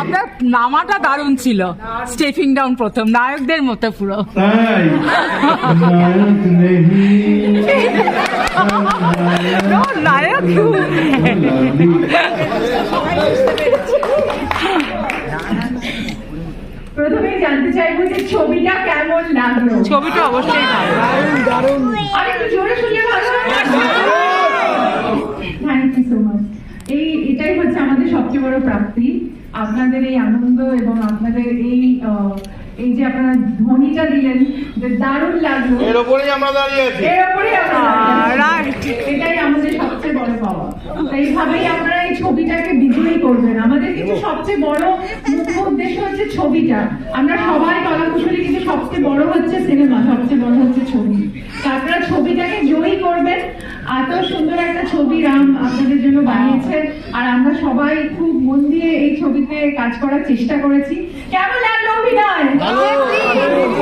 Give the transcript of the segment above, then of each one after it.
আপনার নামাটা দারুণ ছিল। স্টেপিং ডাউন প্রথম নায়কদের মতো পুরো। নায়ক নেহি No, নায়ক প্রথমে জানতে চাইব যে ছবিটা কেমন লাগল? ছবিটা অবশ্যই ভালো। আর একটু জোরে শুনলে ভালো থ্যাংক ইউ সো মাচ এই এটাই হচ্ছে আমাদের সবচেয়ে বড় প্রাপ্তি। আপনাদের এই আনন্দ এবং আপনাদের এই আহ, এই যে আপনারা ধ্বনিটা দিলেন যে দারুণ লাগল। এর উপরেই আমরা দাঁড়িয়ে আছি। এর উপরেই আমরা. এটাই আমাদের সবচেয়ে বড় পাওয়া। এইভাবেই আপনারা এই ছবিটাকে বিজয়ী করবেন। আমাদের কিন্তু সবচেয়ে বড় মুখ্য উদ্দেশ্য হচ্ছে ছবিটা। আমরা সবাই কলাকুশলী কিন্তু সবচেয়ে বড় হচ্ছে সিনেমা সবচেয়ে বড় হচ্ছে ছবি। আপনারা ছবিটাকে জয়ী করবেন। এত সুন্দর একটা ছবি রাম আপনাদের জন্য বানিয়েছে। আর আমরা সবাই খুব মন দিয়ে এই ছবিতে কাজ করার চেষ্টা করেছি। কেমন লাগল অভিনয়।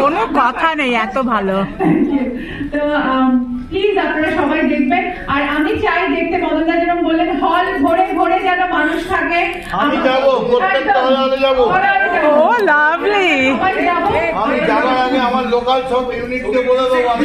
কোনো কথা নেই এত ভালো। তো প্লিজ আপনারা সবাই দেখবেন। আর আমি চাই দেখতে মদনদা যেরকম বললেন হল ভরে ভরে যেন মানুষ থাকে। আমি যাব, প্রত্যেকটা। হলে যাব। Oh lovely. আমি যাবার আগে আমার লোকাল সব ইউনিটকে বলে দেবো আমি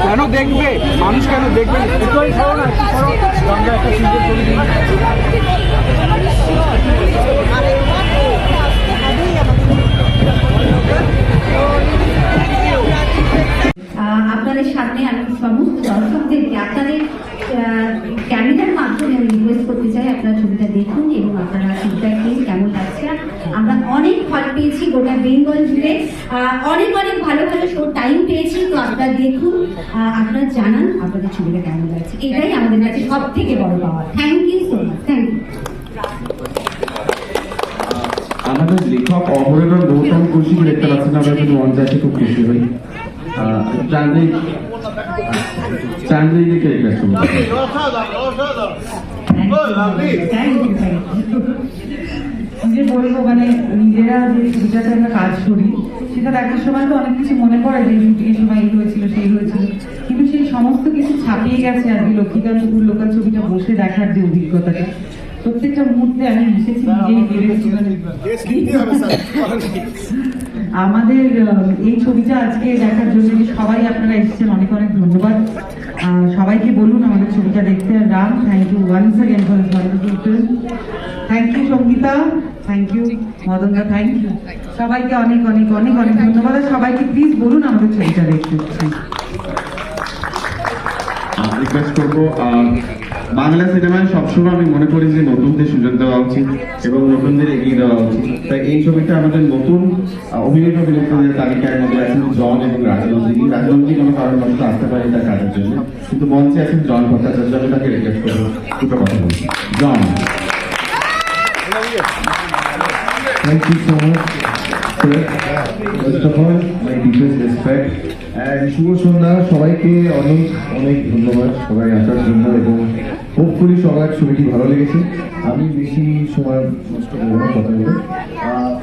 কেন দেখবে মানুষ কেন দেখবে আপনাদের সামনে আমি সমস্ত দর্শকদেরকে আপনাদের আহ, ক্যামেরার মাধ্যমে আমি রিকোয়েস্ট করতে চাই আপনারা ছবিটা দেখুন এবং আপনারা ফিডব্যাক দিন কেমন লাগছে? আমরা অনেক ফল পেয়েছি গোটা বেঙ্গল জুড়ে। অনেক অনেক ভালো ভালো শো টাইম পেয়েছি। তো আপনারা দেখুন আপনারা জানান আপনাদের ছবিটা কেমন লাগছে। এটাই আমাদের কাছে সব থেকে বড় পাওয়া। Thank you so much thank you আমাদের লেখক অমরেন্দ্র গৌতম কৌশিক দেখতে পাচ্ছেন আমরা কিন্তু মঞ্চে এসে খুব খুশি হই। চান্দ্রি চান্দ্রি দিকে request lovely. Thank you, thank you. যে বলব মানে নিজেরা যে ছবিটাতে আমরা কাজ করি সেটা দেখার সময় তো অনেক কিছু মনে পড়ে যে সময় এই হয়েছিল সেই হয়েছিল। কিন্তু সেই সমস্ত কিছু ছাপিয়ে গেছে আর কি লোকাল ছবিটা বসে দেখার যে অভিজ্ঞতাটা। প্রত্যেকটা মুহূর্তে আমি মিশেছি আমাদের এই ছবিটা আজকে দেখার জন্য সবাই আপনারা এসেছেন অনেক অনেক ধন্যবাদ। সবাইকে বলুন আমাদের Mr. Dexter Ram. Thank you once again for this wonderful film. Thank you, Shongita. Thank you, Madanga. Thank you. সবাইকে অনেক অনেক অনেক অনেক ধন্যবাদ সবাইকে প্লিজ বলুন আমাদের ছবিটা দেখতে রিকোয়েস্ট করব বাংলা সিনেমায় সবসময় আমি মনে করি যে নতুনদের সুযোগ দেওয়া উচিত এবং নতুনদের এগিয়ে দেওয়া উচিত। তাই এই ছবিটা আমাদের নতুন অভিনেতা অভিনেত্রীদের তালিকার মধ্যে আছেন জন এবং রাজনন্দিনী। রাজনন্দিনী কোনো কারণবশত আসতে পারে তার কাজের জন্য কিন্তু মঞ্চে আছেন জন ভট্টাচার্য। আমি তাকে রিকোয়েস্ট করব দুটো কথা বলছি জন। Thank you. So much, sir. First of all, my deepest respect. And শুভ সন্ধ্যা সবাইকে অনেক অনেক ধন্যবাদ সবাই আসার জন্য এবং হোপফুলি সবার ছবিটি ভালো লেগেছে আমি বেশি সময় নষ্ট করব না কথা বলে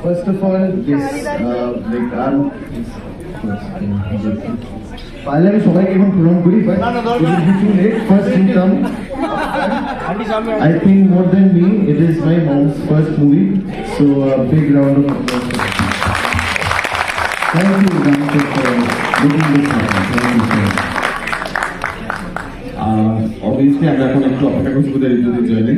first of all this like I পারলে আমি সবাইকে এখন প্রণাম করি but first income I think more than me, it is my mom's first movie. So a big round of applause. Thank you, Ramsey, for making this happen. Thank you so much. Obviously আমরা এখন একটু অপেক্ষা করছি ঋতুদের জন্য